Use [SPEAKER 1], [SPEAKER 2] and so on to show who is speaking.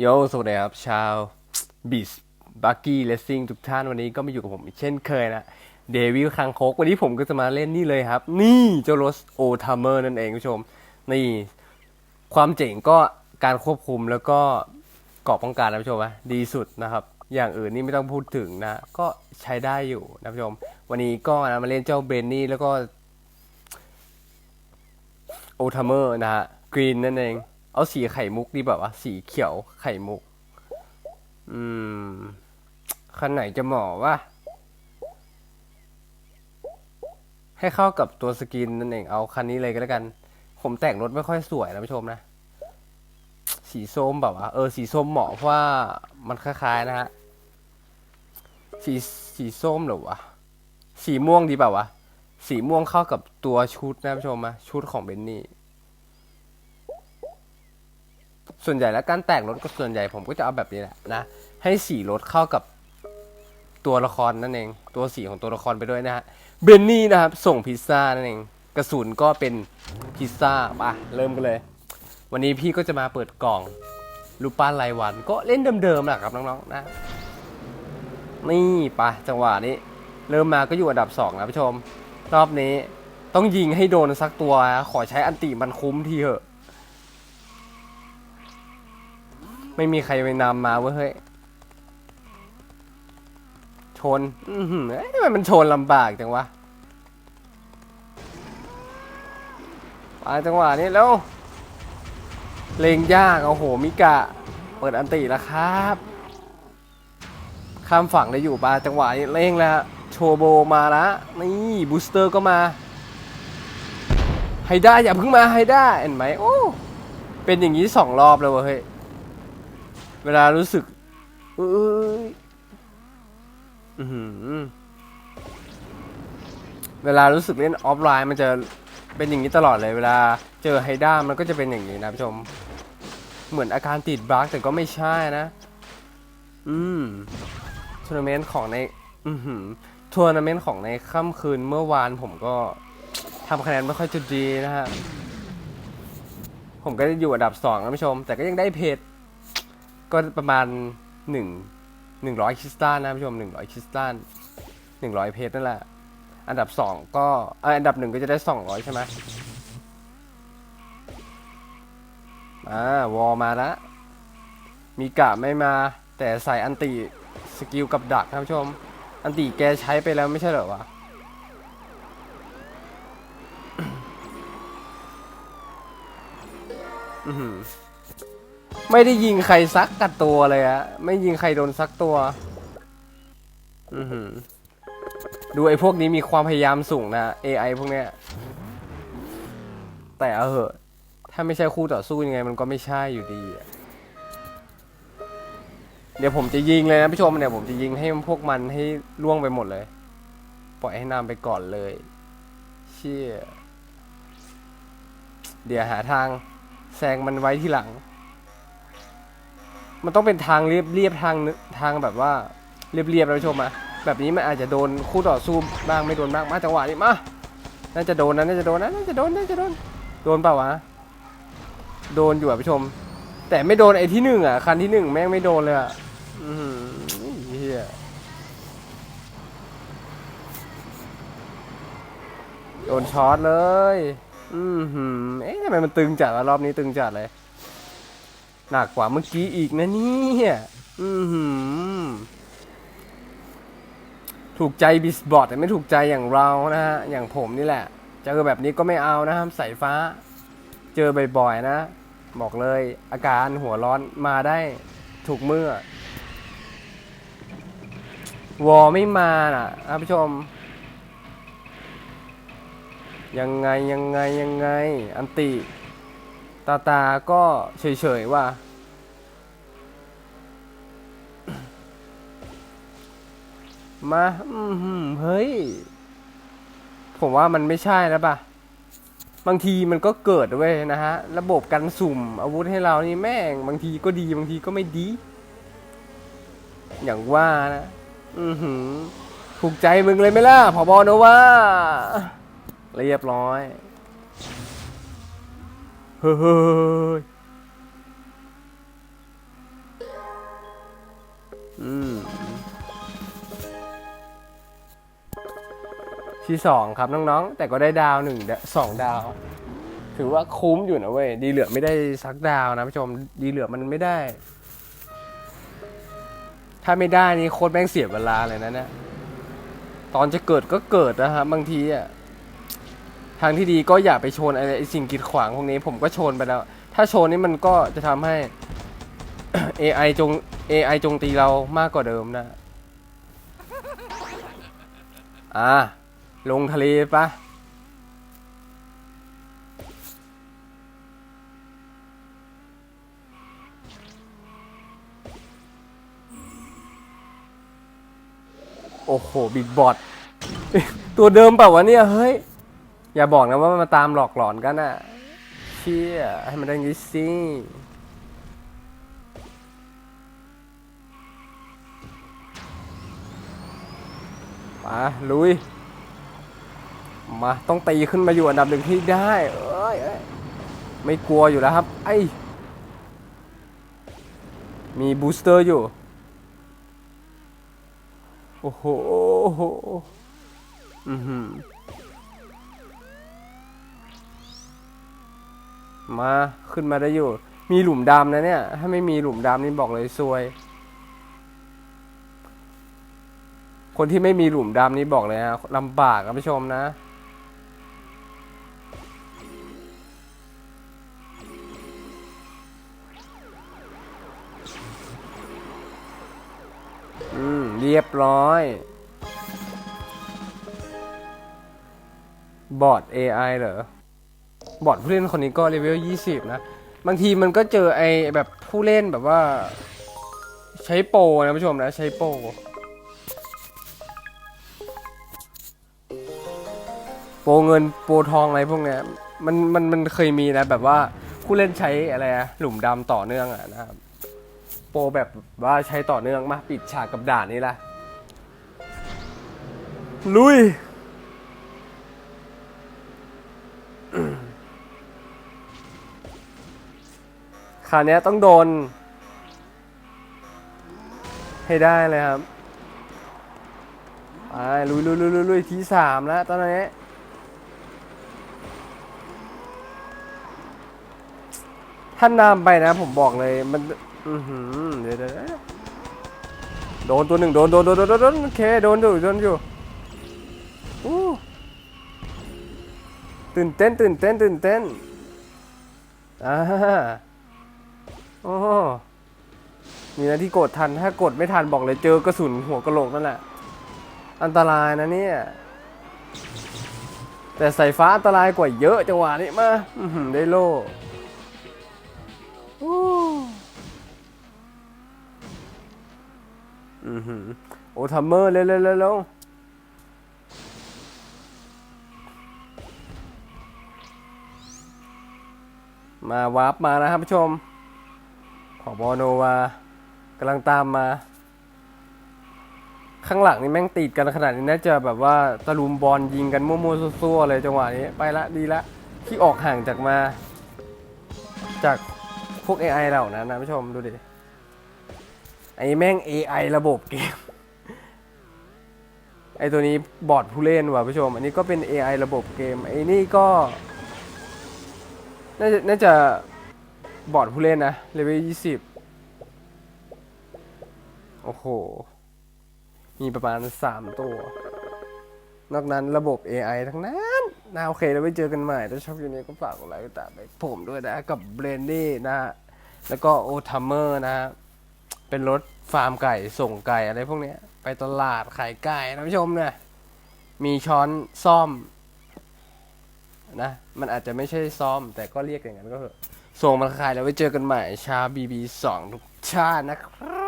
[SPEAKER 1] โยสวัสดีครับ ชาวบิสบักกี้เลสซิ่งทุกท่านวันนี้ก็มาอยู่กับผมอีกเช่นเคยนะเดวิลคังโคกวันนี้ผมก็จะมาเล่นนี่เลยครับ นี่เจ้ารถโอทามเมอร์นั่นเองคุณผู้ชม นี่ความเจ๋งก็การควบคุมแล้วก็เกาะป้องกันนะผู้ชมนะดีสุดนะครับ อย่างอื่นนี่ไม่ต้องพูดถึงนะ ก็ใช้ได้อยู่นะผู้ชม วันนี้ก็มาเล่นเจ้าเบนนี่แล้วก็โอทามเมอร์นะฮะกรีนนั่นเอง เอาสีไข่มุกดีแบบว่าสีเขียวไข่มุก อืมคันไหนจะเหมาะวะให้เข้ากับตัวสกินนั่นเองเอาคันนี้เลยก็แล้วกัน ผมแต่งรถไม่ค่อยสวยนะผู้ชมนะ สีส้มแบบว่าเออสีส้มเหมาะเพราะว่ามันคล้ายๆนะฮะสีสีส้มเหรอวะสีม่วงดีเปล่าวะสีม่วงเข้ากับตัวชุดนะผู้ชมนะชุดของเบนนี่ ส่วนใหญ่แล้วการแต่งรถก็ส่วนใหญ่ผมก็จะเอาแบบนี้แหละนะ ให้สีรถเข้ากับตัวละครนั่นเอง ตัวสีของตัวละครไปด้วยนะฮะ เบนนี่นะครับ ส่งพิซซ่านั่นเอง กระสุนก็เป็นพิซซ่าป่ะ เริ่มกันเลย วันนี้พี่ก็จะมาเปิดกล่องรูปปั้นรายวัน ก็เล่นเดิมๆแหละครับน้องๆนะ นี่ป่ะจังหวะนี้ เริ่มมาก็อยู่อันดับสองนะผู้ชม รอบนี้ต้องยิงให้โดนสักตัวนะขอใช้อันติมันคุ้มทีเถอะ ไม่มีใครไปนำมาเว้ยเฮ้ย ชน อือหือเอ้ยทำไมมันชนลำบากจังวะมาจังหวะนี้แล้ว เลงยากโอ้โหมิกะ เปิดอันติแล้วครับ ข้ามฝั่งได้อยู่ปาจังหวะนี้เร่งแล้ว โชโบมาล้วนี่บูสเตอร์ก็มาให้ได้อย่าเพิ่งมาให้ได้เห็นไหมโอ้เป็นอย่างนี้สองรอบเลยเวเฮ้ย เวลารู้สึกเอ้ยอือเวลารู้สึกเล่นออฟไลน์มันจะเป็นอย่างนี้ตลอดเลยเวลาเจอไฮด้ามันก็จะเป็นอย่างนี้นะผู้ชม เหมือนอาการติดบั๊กแต่ก็ไม่ใช่นะ อืมทัวร์นาเมนต์ของใน อือหือทัวร์นาเมนต์ของในค่ำคืนเมื่อวานผมก็ทำคะแนนไม่ค่อยจะดีนะฮะ ผมก็อยู่อันดับสองนะผู้ชม แต่ก็ยังได้เพจ ก็ประมาณหนึ่งหนึ่งร้อยคริสตัลนะผู้ชมหนึ่งร้อยคริสตัลหนึ่งร้อยเพจนั่นแหละ อันดับสองก็อันดับหนึ่งก็จะได้สองร้อยใช่ไหมอ่าวอลมาแล้วมีกะไม่มา แต่ใส่อันติสกิลกับดักนะผู้ชม อันติแกใช้ไปแล้วไม่ใช่เหรอวะอือหือ ไม่ได้ยิงใครซักกับตัวเลยอะไม่ยิงใครโดนซักตัว อือหือดูไอ้พวกนี้มีความพยายามสูงนะ AI พวกเนี้ย แต่เอาเหอะถ้าไม่ใช่คู่ต่อสู้ยังไง มันก็ไม่ใช่อยู่ดีอะเดี๋ยวผมจะยิงเลยนะผู้ชมเดี๋ยวผมจะยิงให้พวกมันให้ล่วงไปหมดเลย ปล่อยให้นำไปก่อนเลย เชี่ย เดี๋ยวหาทางแซงมันไว้ที่หลัง มันต้องเป็นทางเรียบเรียบทางทางแบบว่าเรียบเรียบๆนะผู้ชมอะแบบนี้มันอาจจะโดนคู่ต่อสู้บ้างไม่โดนบ้างมาจังหวะนี้มาน่าจะโดนนะน่าจะโดนนะน่าจะโดนน่าจะโดนโดนเปล่าวะโดนอยู่อะผู้ชม แต่ไม่โดนไอ้ที่หนึ่งอะคันที่หนึ่งแม่งไม่โดนเลยอะอือหือเฮียโดนช็อตเลย อือหือเอ๊ะทำไมมันตึงจัดวะรอบนี้ตึงจัดเลย หนักกว่าเมื่อกี้อีกนะเนี่ยอือหือถูกใจบิสบอร์ดแต่ไม่ถูกใจอย่างเรานะฮะ อย่างผมนี่แหละ เจอแบบนี้ก็ไม่เอานะครับสายฟ้า เจอบ่อยๆนะ บอกเลยอาการหัวร้อนมาได้ถูกเมื่อ วอไม่มาน่ะท่านผู้ชม ยังไงยังไงยังไง อันติ ตาตาก็เฉยๆว่า มาอืมเฮ้ย ผมว่ามันไม่ใช่แล้วป่ะ บางทีมันก็เกิดเว้ยนะฮะ ระบบกันสุ่มอาวุธให้เรานี่แม่ง บางทีก็ดีบางทีก็ไม่ดี อย่างว่านะ อือหือถูกใจมึงเลยไหมล่ะผอบอโนว่า เรียบร้อย เฮ้ยอืมที่สองครับน้องๆ แต่ก็ได้ดาวหนึ่งสองดาว ถือว่าคุ้มอยู่นะเว้ย ดีเหลือไม่ได้สักดาวนะผู้ชม ดีเหลือมันไม่ได้ ถ้าไม่ได้นี่โคตรแม่งเสียเวลาเลยนะเนี่ย ตอนจะเกิดก็เกิดนะครับบางทีอะ ทางที่ดีก็อย่าไปชนอะไรสิ่งกีดขวางพวกนี้ผมก็ชนไปแล้ว ถ้าชนนี่มันก็จะทำให้ AI จง AI จงตีเรามากกว่าเดิมนะ อ่า ลงทะเลปะโอ้โห บิดบอดตัวเดิมเปล่าวะเนี่ย เฮ้ย อย่าบอกนะว่ามันมาตามหลอกหลอนกันอะเชี่ยให้มันได้งี้สิมาลุย มาต้องตีขึ้นมาอยู่อันดับหนึ่งที่ได้ เอ้ยไม่กลัวอยู่แล้วครับ ไอมีบูสเตอร์อยู่ โอ้โหโอ้โหอือหือ มาขึ้นมาได้อยู่ มีหลุมดำนะเนี่ย ถ้าไม่มีหลุมดำนี่บอกเลยซวย คนที่ไม่มีหลุมดำนี่บอกเลยนะลำบากครับผู้ชมนะ อืม เรียบร้อยบอร์ด AI เหรอ บอดผู้เล่นคนนี้ก็เลเวล 20 นะ บางทีมันก็เจอไอแบบผู้เล่นแบบว่า ใช้โปรนะผู้ชมนะ ใช้โปรโปรเงินโปรทองอะไรพวกเนี้ยมันมันมันเคยมีนะแบบว่าผู้เล่นใช้อะไรอะหลุมดำต่อเนื่องอะนะครับ โปรแบบว่าใช้ต่อเนื่องมาปิดฉากกับด่านนี้ละลุย ราวนี้ต้องโดน ให้ได้เลยครับไปลุยลุยลุยลุยลุยที่สามแล้วตอนนี้ท่านนำไปนะผมบอกเลยมันอือหือเดี๋ยวเดี๋ยวโดนตัวหนึ่งโดนโดนโดนโดนโดนโอเคโดนอยู่โดนอยู่อู้ตื่นเต้นตื่นเต้นตื่นเต้นอ่า โอ้นี่นะที่กดทัน ถ้ากดไม่ทันบอกเลยเจอกระสุนหัวกระโหลกนั่นแหละ อันตรายนะเนี่ย แต่สายฟ้าอันตรายกว่าเยอะจังหวะนี้มาได้โล่อู้อือหือโอ้ทัมเมอร์เร็วเร็วเร็วเร็วมาวาร์ปมานะครับผู้ชม ขอบอโนวากำลังตามมา ข้างหลังนี่แม่งติดกันขนาดนี้น่าจะแบบว่าตะลุมบอลยิงกันมั่วๆซั่วๆเลยจังหวะนี้ ไปละดีละ ที่ออกห่างจากมา จากพวก AI เหล่านั้นนะผู้ชมดูดิ ไอ้แม่ง AI ระบบเกม ไอ้ตัวนี้บอร์ดผู้เล่นว่ะผู้ชม อันนี้ก็เป็น AI ระบบเกม ไอ้นี่ก็ น่าจะน่าจะ บอร์ดผู้เล่นนะเลเวลยี่สิบโอ้โห มีประมาณ3ตัว นอกนั้นระบบ AI ทั้งนั้นนะโอเคแล้วไว้เจอกันใหม่ ถ้าชอบคลิปนี้ก็ฝากกดไลค์กดติดตามไปผมด้วยนะ กับเบรนดี้นะ แล้วก็โอทัมเมอร์นะฮะเป็นรถฟาร์มไก่ส่งไก่อะไรพวกเนี้ยไปตลาดขายไก่นะผู้ชมเนี่ยมีช้อนซ่อมนะ มันอาจจะไม่ใช่ซ่อม แต่ก็เรียกอย่างนั้นก็เถอะ ส่งมาขายแล้วไว้เจอกันใหม่ชาบีบีสองทุกชาตินะครับ